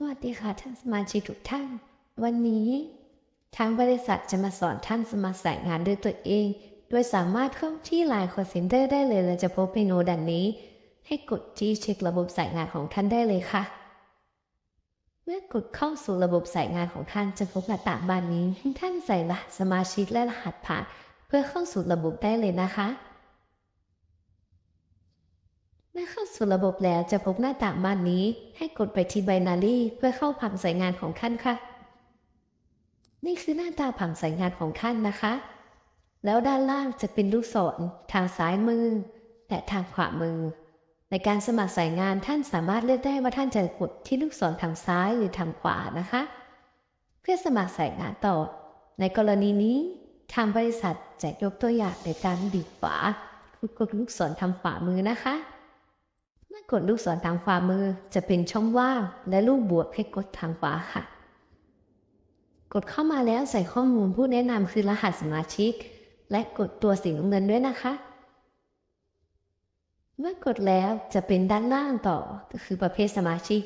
สวัสดีค่ะท่านสมาชิกทุกท่าน วันนี้ทางบริษัทจะมาสอนท่านสมัครสายงานด้วยตัวเอง โดยสามารถเข้าที่ไลน์คอร์เซนเตอร์ได้เลยและจะพบเมนูดังนี้ ให้กดที่เช็คระบบสายงานของท่านได้เลยค่ะ เมื่อกดเข้าสู่ระบบสายงานของท่านจะพบหน้าต่างบานนี้ให้ท่านใส่รหัสสมาชิกและรหัสผ่าน เพื่อเข้าสู่ระบบได้เลยนะคะ มื่อเข้าสู่ระบบแล้วจะพบหน้าต่างบ้านนี้ ให้กดไปที่ Binary เพื่อเข้าผังสายงานของท่านค่ะ นี่คือหน้าตาผังสายงานของท่านนะคะ แล้วด้านล่างจะเป็นลูกศรทางซ้ายมือ และทางขวามือ ในการสมัครสายงานท่านสามารถเลือกได้ว่าท่านจะกดที่ลูกศรทางซ้ายหรือทางขวานะคะ เพื่อสมัครสายงานต่อ ในกรณีนี้ ทางบริษัทจะยกตัวอย่างในการบีบขวาคือกดลูกศรทางขวามือนะคะ มื่อกดลูกศรทางขวามือจะเป็นช่องว่าง และลูกบวกให้กดทางขวาค่ะ กดเข้ามาแล้วใส่ข้อมูลผู้แนะนำคือรหัสสมาชิก และกดตัวสีน้ำเงินด้วยนะคะ เมื่อกดแล้วจะเป็นด้านล่างต่อก็คือประเภทสมาชิก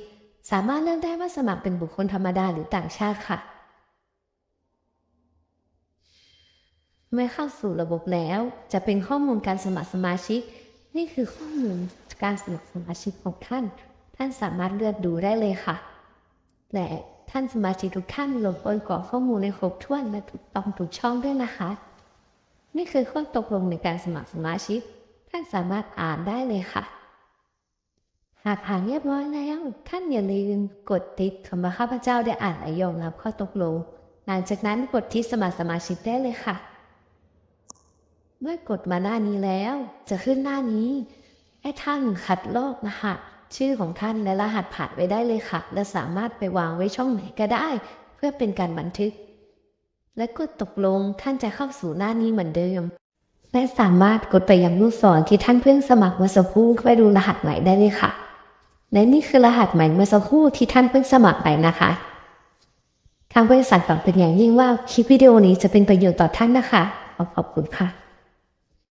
สามารถเลือกได้ว่าสมัครเป็นบุคคลธรรมดาหรือต่างชาติค่ะ เมื่อเข้าสู่ระบบแล้วจะเป็นข้อมูลการสมัครสมาชิก นี่คือข้อมูลการสมัครสมาชิกของท่าน ท่านสามารถเลือกดูได้เลยค่ะ และท่านสมาชิกทุกท่านลงบนกรอกข้อมูลในครบถ้วนและถูกต้องถูกช่องด้วยนะคะ นี่คือข้อตกลงในการสมัครสมาชิก ท่านสามารถอ่านได้เลยค่ะ หากผ่านเรียบร้อยแล้ว ท่านอย่าลืมกดติดคำว่าข้าพเจ้าได้อ่านและยอมรับข้อตกลง หลังจากนั้นกดที่สมัครสมาชิกได้เลยค่ะ เมื่อกดมาหน้านี้แล้ว จะขึ้นหน้านี้ให้ท่านคัดลอกรหัสชื่อของท่านและรหัสผ่านไว้ได้เลยค่ะ และสามารถไปวางไว้ช่องไหนก็ได้ เพื่อเป็นการบันทึก และกดตกลงท่านจะเข้าสู่หน้านี้เหมือนเดิม และสามารถกดไปยังลูกศรที่ท่านเพิ่งสมัครเมื่อสักครู่ไปดูรหัสใหม่ได้เลยค่ะ และนี่คือรหัสใหม่เมื่อสักครู่ที่ท่านเพิ่งสมัครไปนะคะ ทางบริษัทหวังเป็นอย่างยิ่งว่าคลิปวิดีโอนี้จะเป็นประโยชน์ต่อท่านนะคะขอขอบคุณค่ะ